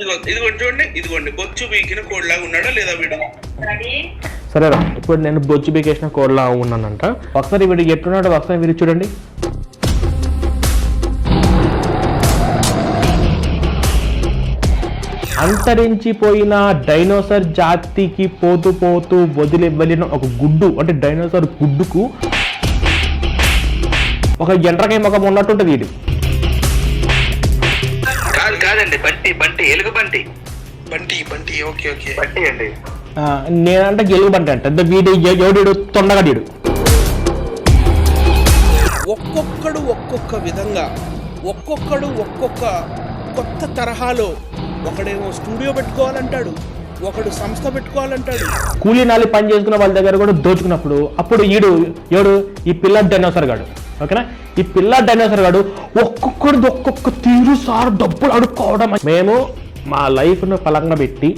ఇదిగో ఇదిగోండి చూడండి ఇదిగోండి. బొచ్చు బీకిన కోడిలాగా ఉన్నాడా లేదా వీడు? సరేరా ఇప్పుడు నేను బొచ్చు బీకేసిన కోడ్లా ఉన్నానంట. ఒకసారి వీడు ఎట్టున్నాడో ఒకసారి వీడు చూడండి. అంతరించిపోయిన డైనోసార్ జాతికి పోతూ పోతూ వదిలి వెళ్ళిన ఒక గుడ్డు అంటే డైనోసార్ గుడ్డుకు ఒక ఎండ్రకాయ ముఖం ఉన్నట్టుంటది ఇది. కాదండి బంటి బంటి ఎలుగు బంటి బంటి బంటి ఓకే ఓకే. బంటి అండి. ఆ, నేనంటే గెలుగుబంటే అంట. వీడు ఎవడు తొండగడీడు ఒక్కొక్కడు ఒక్కొక్క విధంగా ఒక్కొక్కడు ఒక్కొక్క కొత్త తరహాలో ఒకడేమో స్టూడియో పెట్టుకోవాలంటాడు ఒకడు సంస్థ పెట్టుకోవాలంటాడు. కూలీ నాలి పని చేసుకున్న వాళ్ళ దగ్గర కూడా దోచుకున్నప్పుడు అప్పుడు ఈడు ఎవడు? ఈ పిల్ల డైనోసర్ గాడు. ఓకేనా? ఈ పిల్ల డైనోసర్ గాడు ఒక్కొక్కడిది ఒక్కొక్క తీరు సార్ డబ్బులు అడుక్కోవడం మేము మా లైఫ్ను ఫలంగా పెట్టి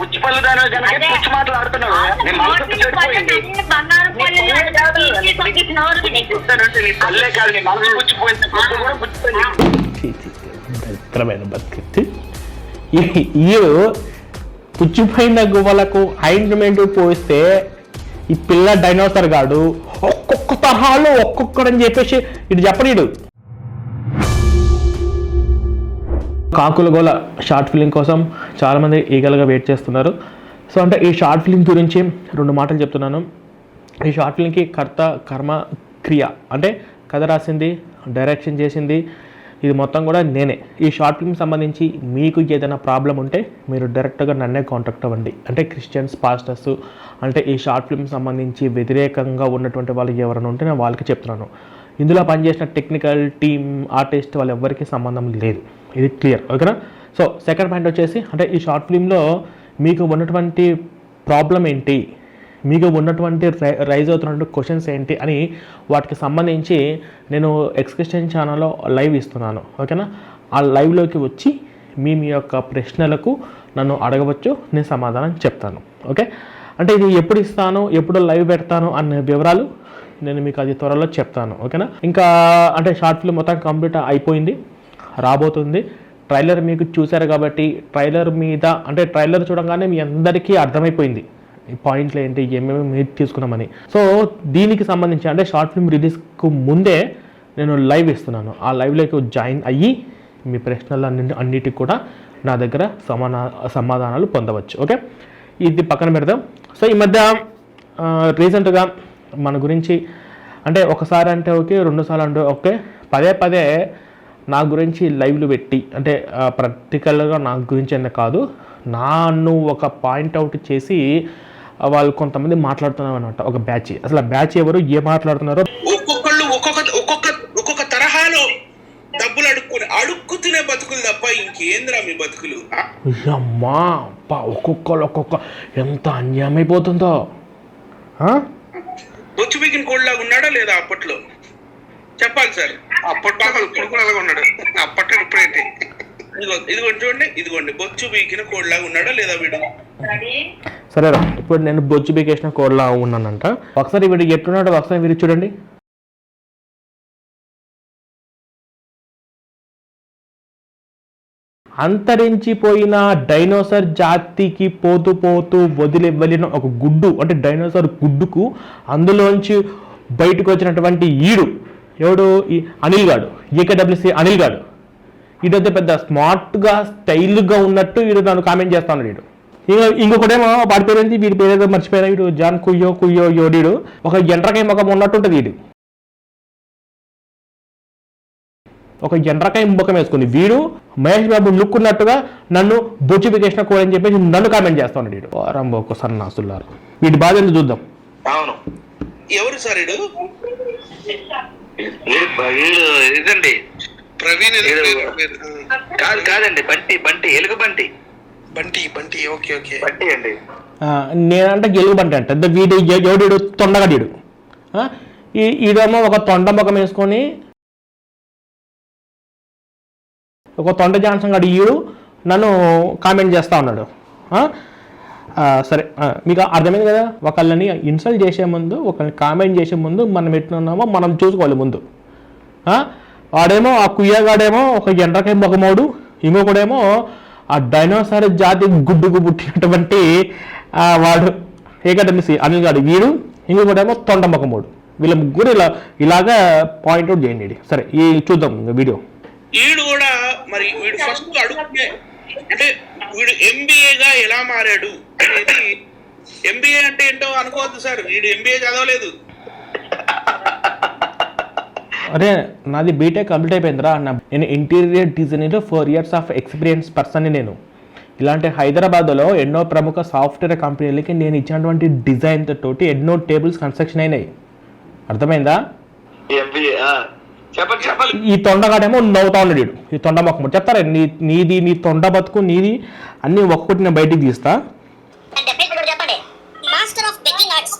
పుచ్చి పళ్ళు దాని కనుక అదే. పుచ్చి మాటలు ఆడుతున్నావు నేను మనసు చెడిపోయింది చూస్తానంటే నీ పల్లె కాదు. నీ మనసు పుచ్చిపోయింది. పుచ్చు కూడా పుచ్చిపోయింది. ఛీ, ఛీ, భయంకరమైన బతికి ఈడు పుచ్చిపోయిన గువ్వలకు హైండ్మెంట్ పోస్తే ఈ పిల్ల డైనోసర్ గాడు ఒక్కొక్క తరహాలో ఒక్కొక్కడని చెప్పేసి ఇటు చెప్పనీడు. కాకుల గోల షార్ట్ ఫిలిం కోసం చాలామంది ఈగలుగా వెయిట్ చేస్తున్నారు. సో అంటే ఈ షార్ట్ ఫిలిం గురించి రెండు మాటలు చెప్తున్నాను. ఈ షార్ట్ ఫిలింకి కర్త కర్మ క్రియ అంటే కథ రాసింది డైరెక్షన్ చేసింది ఇది మొత్తం కూడా నేనే. ఈ షార్ట్ ఫిల్మ్ సంబంధించి మీకు ఏదైనా ప్రాబ్లం ఉంటే మీరు డైరెక్ట్గా నన్నే కాంటాక్ట్ అవ్వండి. అంటే క్రిస్టియన్స్ పాస్టర్స్ అంటే ఈ షార్ట్ ఫిల్మ్ సంబంధించి వ్యతిరేకంగా ఉన్నటువంటి వాళ్ళు ఎవరైనా ఉంటే నేను వాళ్ళకి చెప్తున్నాను. ఇందులో పనిచేసిన టెక్నికల్ టీమ్ ఆర్టిస్ట్ వాళ్ళు ఎవరికి సంబంధం లేదు. ఇది క్లియర్. ఓకేనా? సో సెకండ్ పాయింట్ వచ్చేసి అంటే ఈ షార్ట్ ఫిల్మ్లో మీకు ఉన్నటువంటి ప్రాబ్లం ఏంటి? మీకు ఉన్నటువంటి రై- రైజ్ అవుతున్నటువంటి క్వశ్చన్స్ ఏంటి అని వాటికి సంబంధించి నేను ఎక్స్క్రిషన్ ఛానల్లో లైవ్ ఇస్తున్నాను. ఓకేనా ఆ లైవ్లోకి వచ్చి మీ మీ యొక్క ప్రశ్నలకు నన్ను అడగవచ్చు నేను సమాధానం చెప్తాను. ఓకే అంటే ఇది ఎప్పుడు ఇస్తాను ఎప్పుడు లైవ్ పెడతాను అనే వివరాలు నేను మీకు అది త్వరలో చెప్తాను. ఓకేనా ఇంకా అంటే షార్ట్ ఫిల్మ్ మొత్తం కంప్లీట్ అయిపోయింది రాబోతుంది. ట్రైలర్ మీకు చూశారు కాబట్టి ట్రైలర్ మీద అంటే ట్రైలర్ చూడంగానే మీ అందరికీ అర్థమైపోయింది. పాయింట్లు ఏంటి ఏమేమి మీరు తీసుకున్నామని. సో దీనికి సంబంధించి అంటే షార్ట్ ఫిల్మ్ రిలీజ్కు ముందే నేను లైవ్ ఇస్తున్నాను. ఆ లైవ్లోకి జాయిన్ అయ్యి మీ ప్రశ్నలు అన్ని అన్నిటికి కూడా నా దగ్గర సమానా సమాధానాలు పొందవచ్చు. ఓకే ఇది పక్కన పెడదాం. సో ఈ మధ్య రీసెంట్గా మన గురించి అంటే ఒకసారి అంటే ఓకే రెండుసార్లు అంటే ఓకే. పదే పదే నా గురించి లైవ్లు పెట్టి అంటే ప్రాక్టికల్గా నా గురించి అనే కాదు నన్ను ఒక పాయింట్ అవుట్ చేసి వాళ్ళు కొంతమంది మాట్లాడుతున్నారు అనమాట ఒక బ్యాచ్. అసలు ఆ బ్యాచ్ ఎవరు ఏ మాట్లాడుతున్నారో ఒక్కొక్కళ్ళు ఒక్కొక్క ఒక్కొక్క ఒక్కొక్క తరహాలో డబ్బులు అడుక్కుని అడుక్కు తినే బతుకులు తప్ప ఇంకేంద్రా మీ బతుకులు? అమ్మా అబ్బా ఒక్కొక్కరు ఒక్కొక్క ఎంత అన్యాయమైపోతుందో ఆ? బొచ్చు బీకిన కోడిలాగా ఉన్నాడా లేదా అప్పట్లో? చెప్పాలి సార్. అప్పట్లో ఇప్పుడు కూడా అలాగే ఉన్నాడు. అప్పట్లో ఇప్పుడేంటి? ఇదిగో ఇదిగోండి చూడండి ఇదిగోండి. బొచ్చు బీకిన కోడిలాగా ఉన్నాడా లేదా వీడు? సరేరా ఇప్పుడు నేను బొచ్చు బీకేసిన కోడ్లా ఉన్నానంట. ఒకసారి వీడు ఎట్లున్నాడు ఒకసారి మీరు చూడండి. అంతరించిపోయిన డైనోసార్ జాతికి పోతూ పోతూ వదిలి వెళ్ళిన ఒక గుడ్డు అంటే డైనోసార్ గుడ్డుకు అందులోంచి బయటకు వచ్చినటువంటి ఈడు. ఎవడు? ఈ అనిల్ గాడు. ఏకేడబ్ల్యూసి అనిల్ గాడు. ఈడైతే పెద్ద స్మార్ట్గా స్టైల్గా ఉన్నట్టు వీడు నన్ను కామెంట్ చేస్తాను ఈడు. ఇంకా ఇంకొకటేమో వాడి పేరు ఏంటి వీడి పేరు ఏదో మర్చిపోయినా. వీడు జాన్ కుయ్యో కుయ్యో యోడీడు. ఒక ఎండ్రకాయ ముఖం ఉన్నట్టుంటుంది వీడు. ఒక ఎండ్రకాయ ముఖం వేసుకుంది. వీడు మహేష్ బాబు లుక్ ఉన్నట్టుగా నన్ను బొచ్చు బికేసిన కోడ్ అని చెప్పేసి నన్ను కామెంట్ చేస్తాను వీడు. వారం ఒక్కసారి నాసులారు వీటి బాధ ఎందుకు చూద్దాం. అవును. ఎవరు సార్ వీడు? వీడు వీడు ఇదండి ప్రవీణ్. కాదు కాదండి బంటి బంటి ఎలుగు Bunty. Bunty Bunty okay okay. Bunty అండి. ఆ, నేనంటే గెలుగుబంటి అంట. ద వీడు ఎ- ఎవడీడు తొండగడీడు ఆ, ఈ ఈడేమో ఒక తొండ ముఖం వేసుకొని ఒక తొండ జాన్సన్ గడి ఈడు నన్ను కామెంట్ చేస్తా ఉన్నాడు. సరే. మీకు అర్థమైంది కదా? ఒకళ్ళని ఇన్సల్ట్ చేసే ముందు ఒకళ్ళని కామెంట్ చేసే ముందు మనం ఎట్లున్నామో మనం చూసుకోవాలి ముందు. ఆ? వాడేమో ఆ కుయ్యగాడేమో ఒక ఎండ్రకాయ మొగమోడు ఇంకొకడేమో ఆ డైనోసార్ జాతి గుడ్డుకు పుట్టినటువంటి వాడు ఏకటమిసి అనిల్ గాడు వీడు ఇంకొకటేమో తొండ వీళ్ళ ముగ్గురు ఇలా ఇలాగా పాయింట్అవుట్ చేయండి. సరే ఈ చూద్దాం ఇంకా వీడియో వీడు కూడా మరి వీడు ఫస్ట్ అడుగుతే అంటే వీడు ఎంబీఏగా ఎలా మారాడు అనేది ఎంబీఏ అంటే ఏంటో అనుకోవద్దు సార్. వీడు ఎంబీఏ చదవలేదు. అరే నాది బీటెక్ కంప్లీట్ అయిపోయిందిరా నా నేను interior designer four years of experience పర్సన్ని నేను. ఇలాంటి హైదరాబాద్లో ఎన్నో ప్రముఖ సాఫ్ట్వేర్ కంపెనీలకి నేను ఇచ్చినటువంటి డిజైన్ తోటి ఎన్నో టేబుల్స్ కన్స్ట్రక్షన్ అయినాయి. అర్థమైందా? ఈ తొండగాడేమో నవ్వుతా ఉన్నాడు వీడు. ఈ తొండ మొక్క చెప్తారా? నీ నీది నీ తొండ బతుకు నీది అన్నీ ఒక్కొక్కటి నేను బయటికి తీస్తా. Master of arts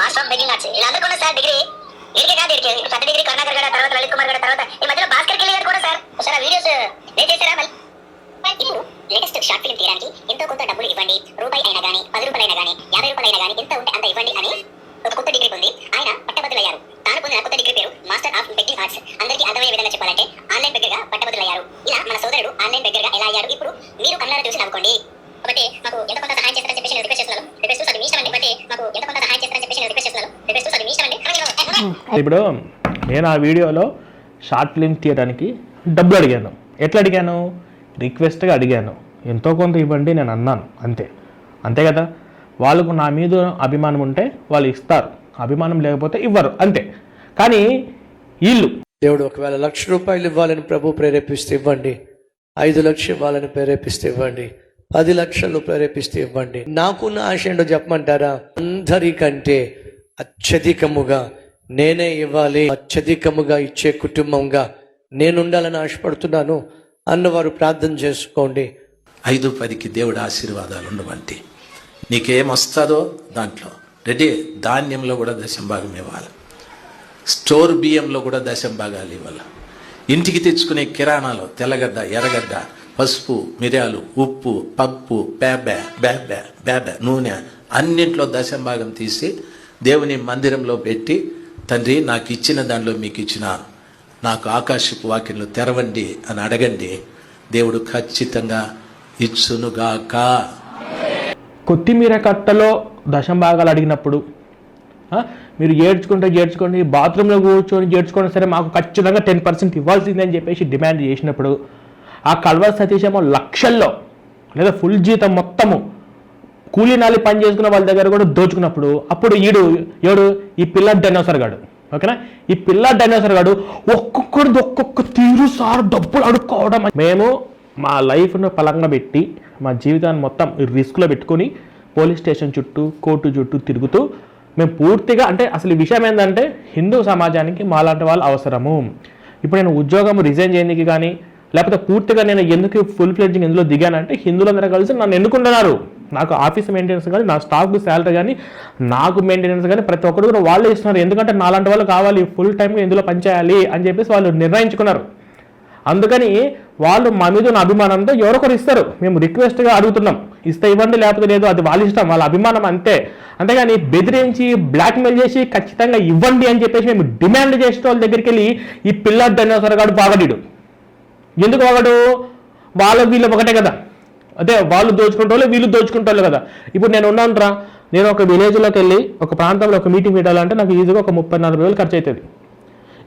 master of arts ఇలా సార్ డిగ్రీ ఏంటి కాదు ఇడికే పెద్ద డిగ్రీ కరుణాకర్ గారు తర్వాత లలిత్ కుమార్ గడ తర్వాత ఈ మధ్యలో భాస్కర్ కిల్లి గారు కూడా సార్ ఒకసారి ఆ వీడియోస్ నేను చేశారా మళ్ళీ ఇప్పుడు లేటెస్ట్ షార్ట్ ఫిల్మ్ తీయడానికి ఎంతో కొంత డబ్బులు ఇవ్వండి రూపాయి అయినా కానీ పది రూపాయలైనా కానీ యాభై రూపాయలైనా కానీ ఎంత ఉంటే అంత ఇవ్వండి అని ఒక కొత్త డిగ్రీ పొంది ఆయన పట్టభద్రులయ్యారు తాను పొందిన కొత్త డిగ్రీ పేరు మాస్టర్ ఆఫ్ బెగ్గింగ్ ఆర్ట్స్ అందరికీ అర్థమయ్యే విధంగా చెప్పాలంటే ఆన్లైన్ బెగ్గరగా పట్టభద్రులయ్యారు ఇలా మన సోదరుడు ఆన్లైన్ బెగ్గరగా ఎలా అయ్యారు ఇప్పుడు మీరు కళ్ళారా చూసి నవ్వుకోండి కాబట్టి మాకు ఎంత కొంత సహాయం చేస్తారని చెప్పేసి నేను రిక్వెస్ట్ చేస్తున్నాను రిక్వెస్ట్ అది మీ ఇష్టం అండి బట్టి మాకు ఎంత కొంత సహాయం చేస్తారని చెప్పేసి నేను రిక్వెస్ట్ చేస్తున్నాను రిక్వెస్ట్ అది మీ ఇష్టం అండి ఇప్పుడు నేను ఆ వీడియోలో షార్ట్ ఫిల్మ్ తీయడానికి డబ్బులు అడిగాను. ఎట్లా అడిగాను? రిక్వెస్ట్గా అడిగాను. ఎంతో కొంత ఇవ్వండి నేను అన్నాను అంతే. అంతే కదా? వాళ్ళకు నా మీద అభిమానం ఉంటే వాళ్ళు ఇస్తారు. అభిమానం లేకపోతే ఇవ్వరు అంతే. కానీ వీళ్ళు దేవుడు ఒకవేళ లక్ష రూపాయలు ఇవ్వాలని ప్రభు ప్రేరేపిస్తే ఇవ్వండి. ఐదు లక్షలు ఇవ్వాలని ప్రేరేపిస్తే ఇవ్వండి. పది లక్షలు ప్రేరేపిస్తే ఇవ్వండి. నాకున్న ఆశ ఏంటో చెప్పమంటారా? అందరికంటే అత్యధికముగా నేనే ఇవ్వాలి. అత్యధికముగా ఇచ్చే కుటుంబంగా నేనుండాలని ఆశపడుతున్నాను. అన్నవారు ప్రార్థన చేసుకోండి. ఐదు పదికి దేవుడు ఆశీర్వాదాలు ఉండవంటి. నీకేమొస్తుందో దాంట్లో. రెడీ ధాన్యంలో కూడా దశం భాగం ఇవ్వాలి. స్టోర్ బియ్యంలో కూడా దశం భాగాలు ఇవ్వాలి. ఇంటికి తెచ్చుకునే కిరాణాలు తెల్లగడ్డ ఎర్రగడ్డ పసుపు మిరియాలు ఉప్పు పప్పు పేబె బేబె బేబె నూనె అన్నింట్లో దశం భాగం తీసి దేవుని మందిరంలో పెట్టి తండ్రి నాకు ఇచ్చిన దానిలో మీకు ఇచ్చిన నాకు ఆకాశపు వాక్యంలో తెరవండి అని అడగండి. దేవుడు ఖచ్చితంగా ఇచ్చునుగాక. కొత్తిమీర కట్టలో దశం భాగాలు అడిగినప్పుడు మీరు ఏడ్చుకుంటే ఏడ్చుకోండి బాత్రూంలో కూర్చొని ఏడ్చుకోండి సరే మాకు ఖచ్చితంగా టెన్ పర్సెంట్ ఇవ్వాల్సిందని చెప్పేసి డిమాండ్ చేసినప్పుడు ఆ కల్వ సతీష్ ఏమో లక్షల్లో లేదా ఫుల్ జీతం మొత్తము కూలీ నాలి పని చేసుకున్న వాళ్ళ దగ్గర కూడా దోచుకున్నప్పుడు అప్పుడు ఈడు ఎవడు? ఈ పిల్ల డైనోసర్ గాడు. ఓకేనా? ఈ పిల్ల డైనోసర్ గాడు ఒక్కొక్కరిది ఒక్కొక్క తీరు సార్ డబ్బులు అడుక్కోవడం మేము మా లైఫ్ను పలంగా పెట్టి మా జీవితాన్ని మొత్తం రిస్క్లో పెట్టుకొని పోలీస్ స్టేషన్ చుట్టూ కోర్టు చుట్టూ తిరుగుతూ మేము పూర్తిగా అంటే అసలు ఈ విషయం ఏంటంటే హిందూ సమాజానికి మాలాంటి వాళ్ళు అవసరము. ఇప్పుడు నేను ఉద్యోగం రిజైన్ చేయడానికి కానీ లేకపోతే పూర్తిగా నేను ఎందుకు ఫుల్ ఫ్లెడ్జింగ్ ఎందులో దిగానంటే హిందువులందరూ కలిసి నన్ను ఎన్నుకుంటున్నారు. నాకు ఆఫీస్ మెయింటెనెన్స్ కానీ నా స్టాఫ్ శాలరీ కానీ నాకు మెయింటెనెన్స్ కానీ ప్రతి ఒక్కరు కూడా వాళ్ళే ఇస్తున్నారు. ఎందుకంటే నాలాంటి వాళ్ళు కావాలి ఫుల్ టైమ్గా ఇందులో పనిచేయాలి అని చెప్పేసి వాళ్ళు నిర్ణయించుకున్నారు. అందుకని వాళ్ళు మా మీద ఉన్న అభిమానంతో ఎవరొకరు ఇస్తారు. మేము రిక్వెస్ట్గా అడుగుతున్నాం. ఇస్తే ఇవ్వండి లేకపోతే లేదు అది వాళ్ళ ఇష్టం వాళ్ళ అభిమానం అంతే. అంతేగాని బెదిరించి బ్లాక్మెయిల్ చేసి ఖచ్చితంగా ఇవ్వండి అని చెప్పేసి మేము డిమాండ్ చేసిన వాళ్ళ దగ్గరికి వెళ్ళి ఈ పిల్ల డైనోసర్ గాడు బాగడీడు. ఎందుకు బాగడు? వాళ్ళ వీళ్ళు ఒకటే కదా. అదే వాళ్ళు దోచుకుంటారు వీళ్ళు దోచుకుంటారు కదా. ఇప్పుడు నేను ఉన్నాను నేను ఒక విలేజ్లోకి వెళ్ళి ఒక ప్రాంతంలో ఒక మీటింగ్ పెట్టాలంటే నాకు ఈజీగా ఒక ముప్పై నలభై వేలు ఖర్చు అవుతుంది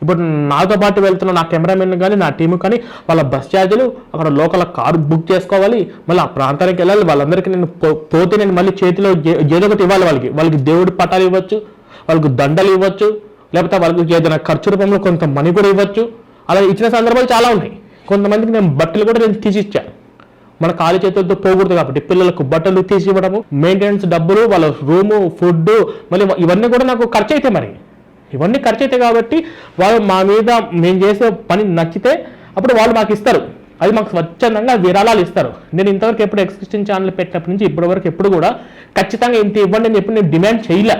ఇప్పుడు నాతో పాటు వెళ్తున్న నా కెమెరామెన్ కానీ నా టీము కానీ వాళ్ళ బస్ ఛార్జీలు అక్కడ లోకల్ కారు బుక్ చేసుకోవాలి. మళ్ళీ ఆ ప్రాంతానికి వెళ్ళాలి. వాళ్ళందరికీ నేను పో- పోతే నేను మళ్ళీ చేతిలో ఏదో ఒకటి ఇవ్వాలి వాళ్ళకి. వాళ్ళకి దేవుడి పటాలు ఇవ్వచ్చు వాళ్ళకి దండలు ఇవ్వచ్చు లేకపోతే వాళ్ళకి ఏదైనా ఖర్చు రూపంలో కొంత మనీ కూడా ఇవ్వచ్చు. అలా ఇచ్చిన సందర్భాలు చాలా ఉన్నాయి. కొంతమందికి నేను బట్టలు కూడా నేను తీసి ఇచ్చాను మన ఖాళీ చేతులతో పోకూడదు కాబట్టి పిల్లలకు బట్టలు తీసి ఇవ్వడము మెయింటెనెన్స్ డబ్బులు వాళ్ళ రూము ఫుడ్ మళ్ళీ ఇవన్నీ కూడా నాకు ఖర్చు అయితే మరి. ఇవన్నీ ఖర్చు అయితే కాబట్టి వాళ్ళు మా మీద మేము చేసే పని నచ్చితే అప్పుడు వాళ్ళు మాకు ఇస్తారు. అది మాకు స్వచ్ఛందంగా విరాళాలు ఇస్తారు. నేను ఇంతవరకు ఎప్పుడు ఎక్స్క్రిషన్ ఛానల్ పెట్టినప్పటి నుంచి ఇప్పటి వరకు ఎప్పుడు కూడా ఖచ్చితంగా ఇంత ఇవ్వండి అని చెప్పి నేను డిమాండ్ చేయలే.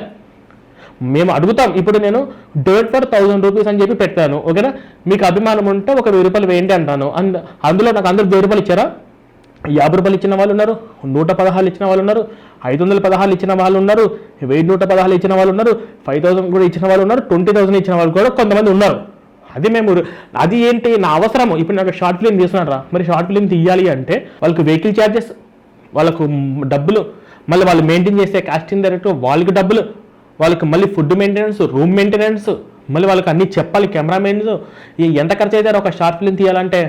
మేము అడుగుతాం. ఇప్పుడు నేను డోట్ ఫర్ థౌసండ్ రూపీస్ అని చెప్పి పెట్టాను. ఓకేనా? మీకు అభిమానం ఉంటే ఒక వెయ్యి రూపాయలు వేయండి అంటాను. అంద అందులో నాకు అందరు వెయ్యి రూపాయలు ఇచ్చారా? యాభై రూపాయలు ఇచ్చిన వాళ్ళు ఉన్నారు నూట పదహారు ఇచ్చిన వాళ్ళు ఉన్నారు ఐదు వందల పదహారు ఇచ్చిన వాళ్ళు ఉన్నారు వెయ్యి నూట పదహారు ఇచ్చిన వాళ్ళు ఉన్నారు ఫైవ్ థౌసండ్ కూడా ఇచ్చిన వాళ్ళు ఉన్నారు ట్వంటీ థౌసండ్ ఇచ్చిన వాళ్ళు కూడా కొంతమంది ఉన్నారు. అది మేము అది ఏంటి నా అవసరము? ఇప్పుడు నాకు షార్ట్ ఫిలిం తీస్తున్నారా మరి షార్ట్ ఫిలిం తీయాలి అంటే వాళ్ళకి వెహికల్ ఛార్జెస్ వాళ్ళకు డబ్బులు మళ్ళీ వాళ్ళు మెయింటైన్ చేసే కాస్టింగ్ డైరెక్టర్ వాళ్ళకి డబ్బులు వాళ్ళకి మళ్ళీ ఫుడ్ మెయింటెనెన్స్ రూమ్ మెయింటెనెన్స్ మళ్ళీ వాళ్ళకి అన్నీ చెప్పాలి కెమెరామెన్స్. ఎంత ఖర్చు అవుతారు ఒక షార్ట్ ఫిలిం తీయాలంటే?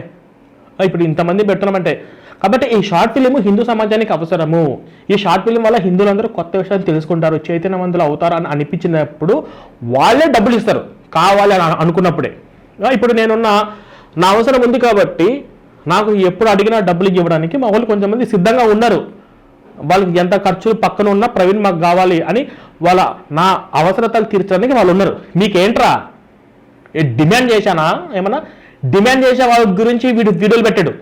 ఇప్పుడు ఇంతమంది పెడుతున్నామంటే. కాబట్టి ఈ షార్ట్ ఫిలిం హిందూ సమాజానికి అవసరము. ఈ షార్ట్ ఫిలిం వల్ల హిందువులందరూ కొత్త విషయాలు తెలుసుకుంటారు చైతన్యవంతులు అవుతారు అని అనిపించినప్పుడు వాళ్ళే డబ్బులు ఇస్తారు కావాలి అని అనుకున్నప్పుడే. ఇప్పుడు నేనున్న నా అవసరం ఉంది కాబట్టి నాకు ఎప్పుడు అడిగినా డబ్బులు ఇవ్వడానికి మా వాళ్ళు కొంతమంది సిద్ధంగా ఉన్నారు. వాళ్ళకి ఎంత ఖర్చులు పక్కన ఉన్నా ప్రవీణ్ మాకు కావాలి అని వాళ్ళ నా అవసరతలు తీర్చడానికి వాళ్ళు ఉన్నారు. మీకేంట్రా? ఏ డిమాండ్ చేశానా? ఏమన్నా? డిమాండ్ చేసే వాళ్ళ గురించి వీడు వీడియోలు పెట్టాడు.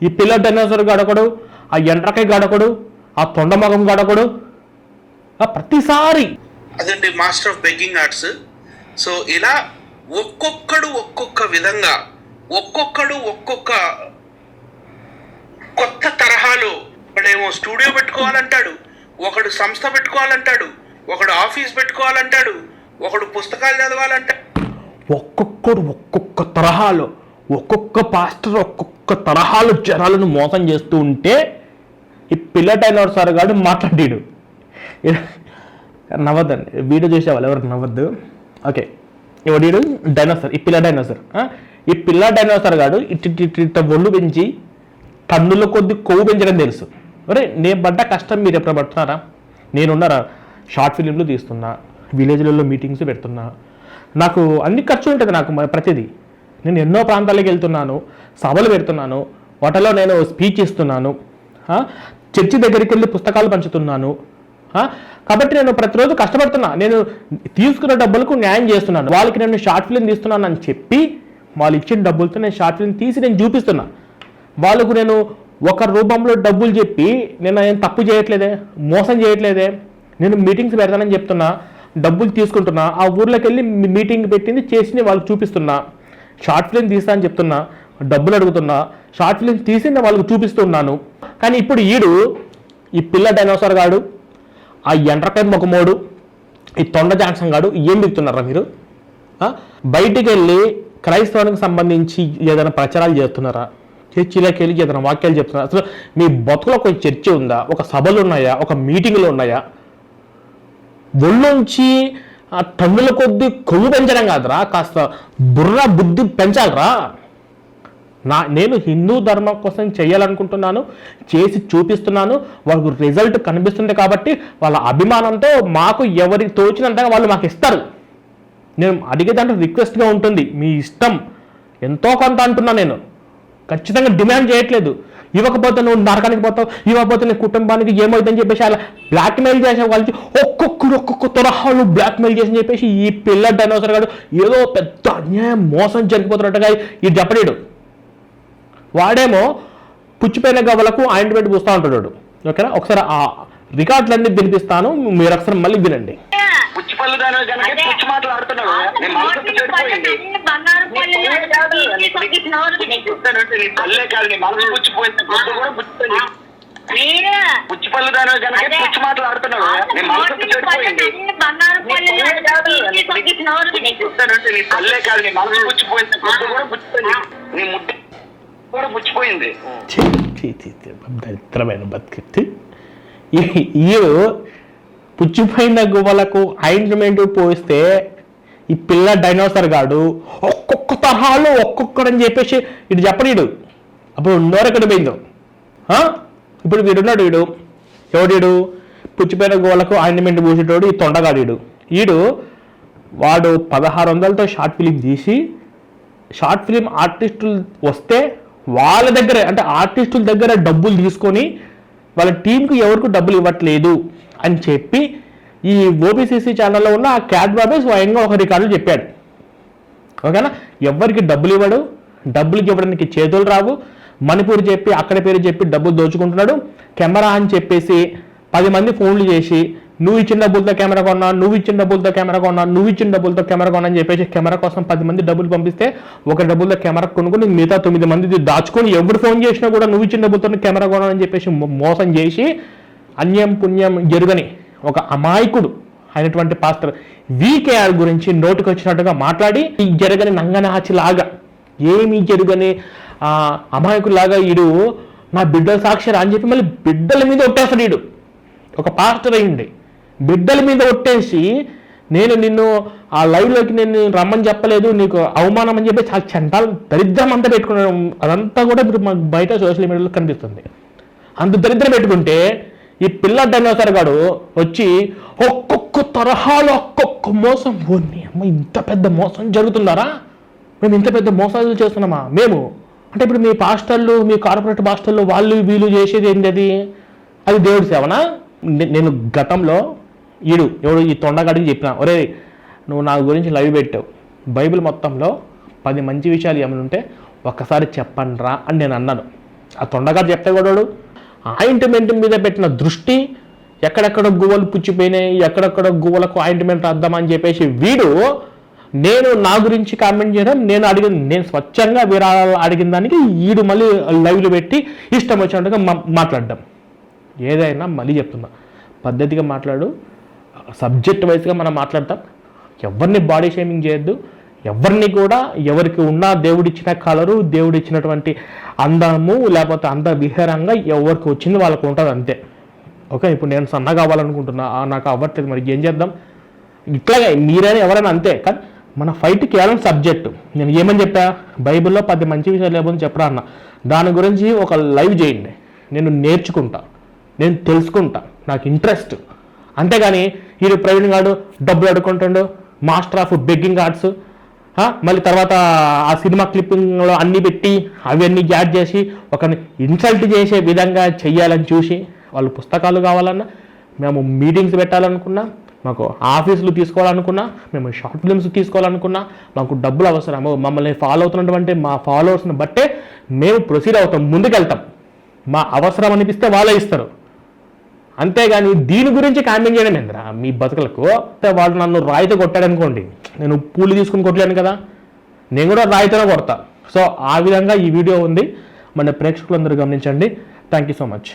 ఈ పిల్ల డైనోసర్ గడకడు ఆ ఎండ్రకాయ గడకడు ఆ తొండమగం గడకడు ప్రతిసారి అదండి master of begging arts. So ఇలా ఒక్కొక్కడు ఒక్కొక్క విధంగా ఒక్కొక్కడు ఒక్కొక్క కొత్త తరహాలో ఒకడేమో స్టూడియో పెట్టుకోవాలంటాడు ఒకడు సంస్థ పెట్టుకోవాలంటాడు ఒకడు ఆఫీస్ పెట్టుకోవాలంటాడు ఒకడు పుస్తకాలు చదవాలంటాడు ఒక్కొక్కరు ఒక్కొక్క తరహాలో ఒక్కొక్క పాస్టర్ ఒక్కొక్క తరహాలో జనాలను మోసం చేస్తూ ఉంటే ఈ పిల్ల డైనోసార్ గాడు మాట్లాడాడు. నవ్వద్దండి. వీడియో చూసేవాళ్ళు ఎవరు నవ్వద్దు. ఓకే. ఎవడీడు డైనోసార్. ఈ పిల్ల డైనోసార్. ఈ పిల్ల డైనోసార్ గాడు ఇట్టి ఇట్ట ఒళ్ళు పెంచి టన్నుల కొద్ది కొవ్వు పెంచడం తెలుసు. ఒరే నేను పడ్డ కష్టం మీరు ఎప్పుడు పడుతున్నారా? నేనున్నారా? షార్ట్ ఫిలింలు తీస్తున్నా విలేజ్లలో మీటింగ్స్ పెడుతున్నా నాకు అన్ని ఖర్చు ఉంటుంది నాకు ప్రతిదీ. నేను ఎన్నో ప్రాంతాలకు వెళ్తున్నాను సభలు పెడుతున్నాను వాటిలో నేను స్పీచ్ ఇస్తున్నాను చర్చి దగ్గరికి వెళ్ళి పుస్తకాలు పంచుతున్నాను కాబట్టి నేను ప్రతిరోజు కష్టపడుతున్నా. నేను తీసుకున్న డబ్బులకు న్యాయం చేస్తున్నాను. వాళ్ళకి నేను షార్ట్ ఫిలిం తీస్తున్నాను అని చెప్పి వాళ్ళు ఇచ్చిన డబ్బులతో నేను షార్ట్ ఫిలిం తీసి నేను చూపిస్తున్నా. వాళ్ళకు నేను ఒక రూపంలో డబ్బులు చెప్పి నేను ఏం తప్పు చేయట్లేదే మోసం చేయట్లేదే నేను మీటింగ్స్ పెడతానని చెప్తున్నా. డబ్బులు తీసుకుంటున్నా ఆ ఊర్లోకి వెళ్ళి మీ- మీటింగ్ పెట్టింది చేసి వాళ్ళకి చూపిస్తున్నా. షార్ట్ ఫిలిం తీస్తా అని చెప్తున్నా డబ్బులు అడుగుతున్నా షార్ట్ ఫిలిం తీసి నేను వాళ్ళకి చూపిస్తున్నాను కానీ ఇప్పుడు ఈడు ఈ పిల్ల డైనోసార్ గాడు ఆ ఎండ్రకాయ మొగమోడు ఈ తొండ జాన్సన్ గాడు ఏం చెప్తున్నారా మీరు? బయటికి వెళ్ళి క్రైస్తవానికి సంబంధించి ఏదైనా ప్రచారాలు చేస్తున్నారా? చర్చిలోకి వెళ్ళి ఏదైనా వాక్యాలు చెప్తున్నారా? అసలు మీ బతుకులో ఒక చర్చ ఉందా? ఒక సభలు ఉన్నాయా? ఒక మీటింగ్లు ఉన్నాయా? ఒళ్ళొంచి ఆ టన్నుల కొద్ది కొవ్వు పెంచడం కాదురా కాస్త బుర్ర బుద్ధి పెంచాలిరా. నా నేను హిందూ ధర్మం కోసం చేయాలనుకుంటున్నాను చేసి చూపిస్తున్నాను వాళ్ళకు రిజల్ట్ కనిపిస్తుంది కాబట్టి వాళ్ళ అభిమానంతో మాకు ఎవరికి తోచినంతగా వాళ్ళు మాకు ఇస్తారు. నేను అడిగే దాంట్లో రిక్వెస్ట్గా ఉంటుంది మీ ఇష్టం. ఎంతో కొంత అంటున్నా నేను. ఖచ్చితంగా డిమాండ్ చేయట్లేదు. ఇవ్వకపోతే నువ్వు నరకానికి పోతావు ఇవ్వకపోతే నీ కుటుంబానికి ఏమవుతుందని చెప్పేసి అలా బ్లాక్మెయిల్ చేసే వాళ్ళకి ఒక్కొక్కరు ఒక్కొక్క తరహాలు బ్లాక్మెయిల్ చేసి అని చెప్పేసి ఈ పిల్ల డైనోసర్ గారు ఏదో పెద్ద అన్యాయం మోసం జరిగిపోతున్నట్టుగా ఈ డెపడీడు వాడేమో పుచ్చిపోయిన గవ్వలకు ఆయింట్మెంట్ పూస్తూ ఉంటాడు ఓకేనా? ఒకసారి ఆ రికార్డులన్నీ వినిపిస్తాను మీరు ఒకసారి మళ్ళీ వినండి. పుచ్చిపల్లి దాని కనుక పుచ్చి మాట్లాడుతున్నాడు నీ మనసు చెడిపోయింది నీకు చెప్తానంటే నీ పల్లె కాదు నీ మనసు పుచ్చిపోయింది గుడ్డు కూడా పుచ్చిపోయింది పుచ్చిపల్లి దాని కనుక పుచ్చి మాట్లాడుతున్నాడు నీ మనసు చెడిపోయింది నీకు చెప్తానంటే నీ పల్లె కాదు నీ మనసు పుచ్చిపోయింది కూడా పుచ్చిపోయింది నీ ముద్ద కూడా పుచ్చిపోయింది దరిద్రమైన బతికిట్టి ఈయో పుచ్చిపోయిన గువ్వలకు ఆయింట్మెంట్ పోస్తే ఈ పిల్ల డైనోసర్ గాడు ఒక్కొక్క తరహాలో ఒక్కొక్కడని చెప్పేసి ఇటు చెప్పనీడు. అప్పుడు నోరెక్కడ పోయిందో? ఇప్పుడు వీడున్నాడు వీడు. ఎవడీడు? పుచ్చిపోయిన గోళ్ళకు ఆయింట్మెంట్ పూసేటోడు ఈ తొండగాడీడు. ఈడు వాడు పదహారు వందలతో షార్ట్ ఫిలిం తీసి షార్ట్ ఫిలిం ఆర్టిస్టులు వస్తే వాళ్ళ దగ్గర అంటే ఆర్టిస్టుల దగ్గర డబ్బులు తీసుకొని వాళ్ళ టీంకి ఎవరికి డబ్బులు ఇవ్వట్లేదు. అని చెప్పి ఈ ఓబీసీసీ ఛానల్లో ఉన్న ఆ క్యాట్ బాబే స్వయంగా ఒక రికార్డులు చెప్పాడు. ఓకేనా? ఎవరికి డబ్బులు ఇవ్వడు డబ్బులకి ఇవ్వడానికి చేతులు రావు. మణిపూర్ చెప్పి అక్కడ పేరు చెప్పి డబ్బులు దోచుకుంటున్నాడు. కెమెరా అని చెప్పేసి పది మంది ఫోన్లు చేసి నువ్వు ఇచ్చిన డబ్బులతో కెమెరా కొన్నా నువ్వు ఇచ్చిన డబ్బులతో కెమెరా కొన్నా నువ్వు ఇచ్చిన డబ్బులతో కెమెరా కొన్నా అని చెప్పేసి కెమెరా కోసం పది మంది డబ్బులు పంపిస్తే ఒక డబ్బులతో కెమెరా కొనుక్కుని మిగతా తొమ్మిది మంది దాచుకొని ఎవరు ఫోన్ చేసినా కూడా నువ్వు ఇచ్చిన డబ్బులతో కెమెరా కొనాలని చెప్పేసి మోసం చేసి అన్యం పుణ్యం జరుగని ఒక అమాయకుడు అయినటువంటి పాస్టర్ వీకేఆర్ గురించి నోటికి వచ్చినట్టుగా మాట్లాడి ఈ జరగని నంగనాచిలాగా ఏమీ జరగని అమాయకులాగా ఈడు నా బిడ్డల సాక్షి అని చెప్పి మళ్ళీ బిడ్డల మీద ఒట్టేస్తాడు ఈడు. ఒక పాస్టర్ అయింది బిడ్డల మీద ఒట్టేసి నేను నిన్ను ఆ లైవ్లోకి నేను రమ్మని చెప్పలేదు నీకు అవమానం అని చెప్పి చాలా చంటాలు దరిద్రం అంతా పెట్టుకున్నాడు. అదంతా కూడా ఇప్పుడు మాకు బయట సోషల్ మీడియాలో కనిపిస్తుంది. అంత దరిద్రం పెట్టుకుంటే ఈ పిల్ల డైనోసార్ గాడు వచ్చి ఒక్కొక్క తరహాలో ఒక్కొక్క మోసం. ఓన్ని అమ్మ ఇంత పెద్ద మోసం జరుగుతున్నారా మేము ఇంత పెద్ద మోసాలు చేస్తున్నామా? మేము? అంటే ఇప్పుడు మీ పాస్టర్లు మీ కార్పొరేట్ పాస్టర్లు వాళ్ళు వీళ్ళు చేసేది ఏంటి అది అది దేవుడి సేవనా? నేను గతంలో ఈడు ఎవడు ఈ తొండగాడికి చెప్పిన ఒరే నువ్వు నా గురించి లైవ్ పెట్టావు బైబిల్ మొత్తంలో పది మంచి విషయాలు ఏమైనా ఉంటే ఒక్కసారి చెప్పండి రా అని నేను అన్నాను. ఆ తొండగాడు చెప్తే కూడా వాడు ఆయింట్మెంట్ మీద పెట్టిన దృష్టి ఎక్కడెక్కడ గువ్వలు పుచ్చిపోయినాయి ఎక్కడెక్కడ గువ్వలకు ఆయింట్మెంట్ రాద్దామని చెప్పేసి వీడు నేను నా గురించి కామెంట్ చేయడం నేను అడిగిన నేను స్వచ్ఛంగా విరాళాలు అడిగిన దానికి ఈడు మళ్ళీ లైవ్లు పెట్టి ఇష్టం వచ్చినట్టుగా మాట్లాడడం. ఏదైనా మళ్ళీ చెప్తున్నా. పద్ధతిగా మాట్లాడు సబ్జెక్ట్ వైజ్గా మనం మాట్లాడతాం. ఎవరిని బాడీ షేమింగ్ చేయొద్దు. ఎవరిని కూడా ఎవరికి ఉన్న దేవుడిచ్చిన కలరు దేవుడిచ్చినటువంటి అందము లేకపోతే అంద విహారంగా ఎవరికి వచ్చింది వాళ్ళకు ఉంటుంది అంతే. ఓకే ఇప్పుడు నేను సన్నగా అవ్వాలనుకుంటున్నా ఆ, నాకు అవ్వట్లేదు మరి ఏం చేద్దాం? ఇట్లాగే మీరైనా ఎవరైనా అంతే కానీ మన ఫైట్ కేవలం సబ్జెక్టు నేను ఏమని చెప్పా? బైబిల్లో పది మంచి విషయాలు లేకపోతే చెప్పరా అన్న? దాని గురించి ఒక లైవ్ చేయండి. నేను నేర్చుకుంటా. నేను తెలుసుకుంటా. నాకు ఇంట్రెస్ట్ అంతేగాని వీడు ప్రవీణ్ గారు డబ్బులు అడుకుంటాడు మాస్టర్ ఆఫ్ బెగ్గింగ్ ఆర్ట్స్ మళ్ళీ తర్వాత ఆ సినిమా క్లిప్పింగ్లో అన్ని పెట్టి అవన్నీ యాడ్ చేసి ఒకరిని ఇన్సల్ట్ చేసే విధంగా చెయ్యాలని చూసి వాళ్ళు పుస్తకాలు కావాలన్నా మేము మీటింగ్స్ పెట్టాలనుకున్నా మాకు ఆఫీసులు తీసుకోవాలనుకున్నా మేము షార్ట్ ఫిల్మ్స్ తీసుకోవాలనుకున్నా మాకు డబ్బులు అవసరము మమ్మల్ని ఫాలో అవుతున్నటువంటి మా ఫాలోవర్స్ని బట్టే మేము ప్రొసీడ్ అవుతాం ముందుకెళ్తాం. మా అవసరం అనిపిస్తే వాళ్ళే ఇస్తారు. అంతేగాని దీని గురించి కామెంట్ చేయడం ఏంద్రా? మీ బతుకులకు వాళ్ళు వాడు నన్ను రాయితో కొట్టాడు అనుకోండి నేను పూలు తీసుకుని కొట్టలేను కదా. నేను కూడా రాయితోనే కొడతా. సో ఆ విధంగా ఈ వీడియో ఉంది. మన ప్రేక్షకులందరూ గమనించండి. Thank you so much